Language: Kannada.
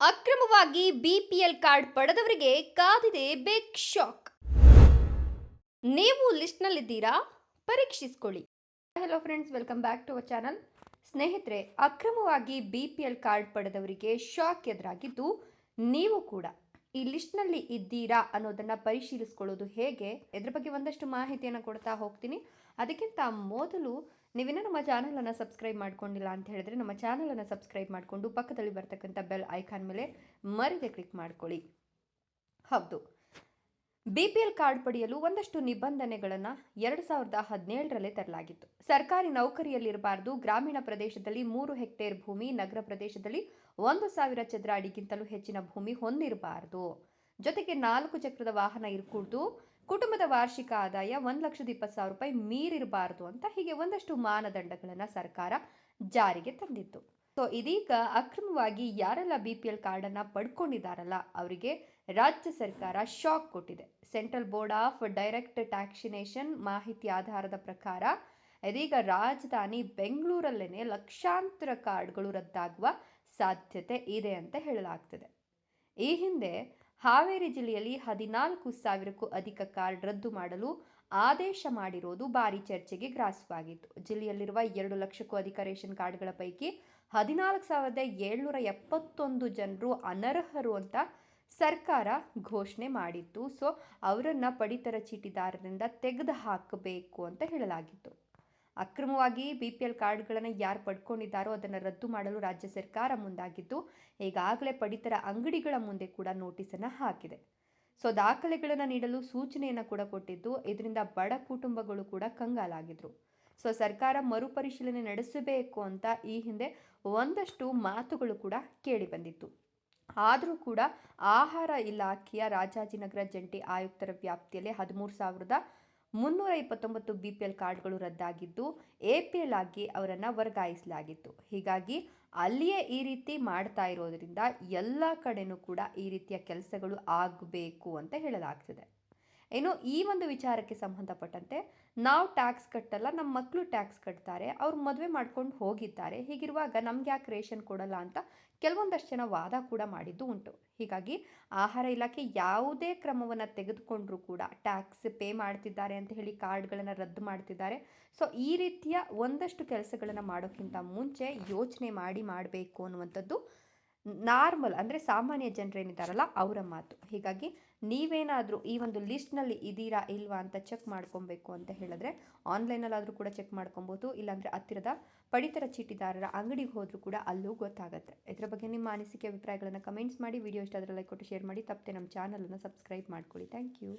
ಅಕ್ರಮವಾಗಿ ಬಿಪಿಎಲ್ ಕಾರ್ಡ್ ಪಡೆದವರಿಗೆ ಕಾದಿದೆ ಬಿಗ್ ಶಾಕ್ ನೀವು ಲಿಸ್ಟ್ನಲ್ಲಿದ್ದೀರಾ ಪರೀಕ್ಷಿಸ್ಕೊಳ್ಳಿ. Hello friends welcome back to our channel ಸ್ನೇಹಿತರೆ, ಅಕ್ರಮವಾಗಿ ಬಿ ಪಿ ಎಲ್ ಕಾರ್ಡ್ ಪಡೆದವರಿಗೆ ಶಾಕ್ ಎದುರಾಗಿದ್ದು ನೀವು ಕೂಡ. ಈ ಲಿಸ್ಟ್ನಲ್ಲಿ ಇದ್ದೀರಾ ಅನ್ನೋದನ್ನು ಪರಿಶೀಲಿಸ್ಕೊಳ್ಳೋದು ಹೇಗೆ? ಇದ್ರ ಬಗ್ಗೆ ಒಂದಷ್ಟು ಮಾಹಿತಿಯನ್ನು ಕೊಡ್ತಾ ಹೋಗ್ತೀನಿ. ಅದಕ್ಕಿಂತ ಮೊದಲು ನೀವೇನೋ ನಮ್ಮ ಚಾನಲನ್ನು ಸಬ್ಸ್ಕ್ರೈಬ್ ಮಾಡ್ಕೊಂಡಿಲ್ಲ ಅಂತ ಹೇಳಿದ್ರೆ ನಮ್ಮ ಚಾನಲನ್ನು ಸಬ್ಸ್ಕ್ರೈಬ್ ಮಾಡಿಕೊಂಡು ಪಕ್ಕದಲ್ಲಿ ಬರ್ತಕ್ಕಂಥ ಬೆಲ್ ಐಕಾನ್ ಮೇಲೆ ಮರಿದೆ ಕ್ಲಿಕ್ ಮಾಡ್ಕೊಳ್ಳಿ. ಹೌದು. ಬಿ ಪಿ ಎಲ್ ಕಾರ್ಡ್ ಪಡೆಯಲು ಒಂದಷ್ಟು ನಿಬಂಧನೆಗಳನ್ನು ಎರಡು ಸಾವಿರದ ಹದಿನೇಳರಲ್ಲೇ ತರಲಾಗಿತ್ತು. ಸರ್ಕಾರಿ ನೌಕರಿಯಲ್ಲಿರಬಾರದು. ಗ್ರಾಮೀಣ ಪ್ರದೇಶದಲ್ಲಿ ಮೂರು ಹೆಕ್ಟೇರ್ ಭೂಮಿ, ನಗರ ಪ್ರದೇಶದಲ್ಲಿ ಒಂದು ಸಾವಿರ ಚದರ ಅಡಿಗಿಂತಲೂ ಹೆಚ್ಚಿನ ಭೂಮಿ ಹೊಂದಿರಬಾರದು. ಜೊತೆಗೆ ನಾಲ್ಕು ಚಕ್ರದ ವಾಹನ ಇರಕೂಡ್ದು, ಕುಟುಂಬದ ವಾರ್ಷಿಕ ಆದಾಯ ಒಂದು ಲಕ್ಷದ ಇಪ್ಪತ್ತು ಸಾವಿರ ರೂಪಾಯಿ ಮೀರಿರಬಾರದು ಅಂತ ಹೀಗೆ ಒಂದಷ್ಟು ಮಾನದಂಡಗಳನ್ನು ಸರ್ಕಾರ ಜಾರಿಗೆ ತಂದಿತ್ತು. ಸೊ ಇದೀಗ ಅಕ್ರಮವಾಗಿ ಯಾರೆಲ್ಲ ಬಿ ಪಿ ಎಲ್ ಕಾರ್ಡನ್ನು ಪಡ್ಕೊಂಡಿದ್ದಾರಲ್ಲ ಅವರಿಗೆ ರಾಜ್ಯ ಸರ್ಕಾರ ಶಾಕ್ ಕೊಟ್ಟಿದೆ. Central board of direct taxation ಮಾಹಿತಿ ಆಧಾರದ ಪ್ರಕಾರ ಇದೀಗ ರಾಜಧಾನಿ ಬೆಂಗಳೂರಲ್ಲೇ ಲಕ್ಷಾಂತರ ಕಾರ್ಡ್ಗಳು ರದ್ದಾಗುವ ಸಾಧ್ಯತೆ ಇದೆ ಅಂತ ಹೇಳಲಾಗ್ತದೆ. ಈ ಹಿಂದೆ ಹಾವೇರಿ ಜಿಲ್ಲೆಯಲ್ಲಿ ಹದಿನಾಲ್ಕು ಸಾವಿರಕ್ಕೂ ಅಧಿಕ ಕಾರ್ಡ್ ರದ್ದು ಮಾಡಲು ಆದೇಶ ಮಾಡಿರೋದು ಭಾರಿ ಚರ್ಚೆಗೆ ಗ್ರಾಸವಾಗಿತ್ತು. ಜಿಲ್ಲೆಯಲ್ಲಿರುವ ಎರಡು ಲಕ್ಷಕ್ಕೂ ಅಧಿಕ ರೇಷನ್ ಕಾರ್ಡ್ಗಳ ಪೈಕಿ ಹದಿನಾಲ್ಕು ಸಾವಿರದ ಏಳ್ನೂರ ಎಪ್ಪತ್ತೊಂದು ಜನರು ಅನರ್ಹರು ಅಂತ ಸರ್ಕಾರ ಘೋಷಣೆ ಮಾಡಿತ್ತು. ಸೊ, ಅವರನ್ನು ಪಡಿತರ ಚೀಟಿದಾರರಿಂದ ತೆಗೆದು ಹಾಕಬೇಕು ಅಂತ ಹೇಳಲಾಗಿತ್ತು. ಅಕ್ರಮವಾಗಿ ಬಿ ಪಿ ಎಲ್ ಕಾರ್ಡ್ಗಳನ್ನು ಯಾರು ಪಡ್ಕೊಂಡಿದ್ದಾರೋ ಅದನ್ನು ರದ್ದು ಮಾಡಲು ರಾಜ್ಯ ಸರ್ಕಾರ ಮುಂದಾಗಿದ್ದು, ಈಗಾಗಲೇ ಪಡಿತರ ಅಂಗಡಿಗಳ ಮುಂದೆ ಕೂಡ ನೋಟಿಸನ್ನು ಹಾಕಿದೆ. ಸೊ, ದಾಖಲೆಗಳನ್ನು ನೀಡಲು ಸೂಚನೆಯನ್ನು ಕೂಡ ಕೊಟ್ಟಿದ್ದು, ಇದರಿಂದ ಬಡ ಕುಟುಂಬಗಳು ಕೂಡ ಕಂಗಾಲಾಗಿದ್ರು. ಸೊ, ಸರ್ಕಾರ ಮರುಪರಿಶೀಲನೆ ನಡೆಸಬೇಕು ಅಂತ ಈ ಹಿಂದೆ ಒಂದಷ್ಟು ಮಾತುಗಳು ಕೂಡ ಕೇಳಿ ಬಂದಿತ್ತು. ಆದರೂ ಕೂಡ ಆಹಾರ ಇಲಾಖೆಯ ರಾಜಾಜಿನಗರ ಜಂಟಿ ಆಯುಕ್ತರ ವ್ಯಾಪ್ತಿಯಲ್ಲಿ ಹದಿಮೂರು ಸಾವಿರದ ಮುನ್ನೂರ ಇಪ್ಪತ್ತೊಂಬತ್ತು ಬಿ ಪಿ ಎಲ್ ಕಾರ್ಡ್ಗಳು ರದ್ದಾಗಿದ್ದು ಎ ಪಿ ಎಲ್ ಆಗಿ ಅವರನ್ನು ವರ್ಗಾಯಿಸಲಾಗಿತ್ತು. ಹೀಗಾಗಿ ಅಲ್ಲಿಯೇ ಈ ರೀತಿ ಮಾಡ್ತಾ ಇರೋದರಿಂದ ಎಲ್ಲ ಕಡೆನೂ ಕೂಡ ಈ ರೀತಿಯ ಕೆಲಸಗಳು ಆಗಬೇಕು ಅಂತ ಹೇಳಲಾಗ್ತದೆ. ಇನ್ನು ಈ ಒಂದು ವಿಚಾರಕ್ಕೆ ಸಂಬಂಧಪಟ್ಟಂತೆ ನಾವು ಟ್ಯಾಕ್ಸ್ ಕಟ್ಟಲ್ಲ ನಮ್ಮ ಮಕ್ಕಳು ಟ್ಯಾಕ್ಸ್ ಕಟ್ತಾರೆ, ಅವ್ರು ಮದುವೆ ಮಾಡ್ಕೊಂಡು ಹೋಗಿದ್ದಾರೆ, ಹೀಗಿರುವಾಗ ನಮ್ಗೆ ಯಾಕೆ ರೇಷನ್ ಕೊಡಲ್ಲ ಅಂತ ಕೆಲವೊಂದಷ್ಟು ಜನ ವಾದ ಕೂಡ ಮಾಡಿದ್ದು ಉಂಟು. ಹೀಗಾಗಿ ಆಹಾರ ಇಲಾಖೆ ಯಾವುದೇ ಕ್ರಮವನ್ನು ತೆಗೆದುಕೊಂಡ್ರೂ ಕೂಡ ಟ್ಯಾಕ್ಸ್ ಪೇ ಮಾಡ್ತಿದ್ದಾರೆ ಅಂತ ಹೇಳಿ ಕಾರ್ಡ್ಗಳನ್ನು ರದ್ದು ಮಾಡ್ತಿದ್ದಾರೆ. ಸೊ ಈ ರೀತಿಯ ಒಂದಷ್ಟು ಕೆಲಸಗಳನ್ನು ಮಾಡೋಕ್ಕಿಂತ ಮುಂಚೆ ಯೋಚನೆ ಮಾಡಿ ಮಾಡಬೇಕು ಅನ್ನುವಂಥದ್ದು ನಾರ್ಮಲ್ ಅಂದರೆ ಸಾಮಾನ್ಯ ಜನರೇನಿದ್ದಾರಲ್ಲ ಅವರ ಮಾತು. ಹೀಗಾಗಿ ನೀವೇನಾದರೂ ಈ ಒಂದು ಲಿಸ್ಟ್ನಲ್ಲಿ ಇದ್ದೀರಾ ಇಲ್ವಾ ಅಂತ ಚೆಕ್ ಮಾಡ್ಕೊಬೇಕು ಅಂತ ಹೇಳಿದ್ರೆ ಆನ್ಲೈನಲ್ಲಾದರೂ ಕೂಡ ಚೆಕ್ ಮಾಡ್ಕೊಬೋದು. ಇಲ್ಲಾಂದರೆ ಹತ್ತಿರದ ಪಡಿತರ ಚೀಟಿದಾರರ ಅಂಗಡಿಗೆ ಹೋದರೂ ಕೂಡ ಅಲ್ಲೂ ಗೊತ್ತಾಗುತ್ತೆ. ಇದರ ಬಗ್ಗೆ ನಿಮ್ಮ ಅನಿಸಿಕೆ, ಅಭಿಪ್ರಾಯಗಳನ್ನು ಕಮೆಂಟ್ಸ್ ಮಾಡಿ ವಿಡಿಯೋ ಇಷ್ಟ ಲೈಕ್ ಕೊಟ್ಟು ಶೇರ್ ಮಾಡಿ. ತಪ್ಪದೆ ನಮ್ಮ ಚಾನಲನ್ನು ಸಬ್ಸ್ಕ್ರೈಬ್ ಮಾಡ್ಕೊಳ್ಳಿ. Thank you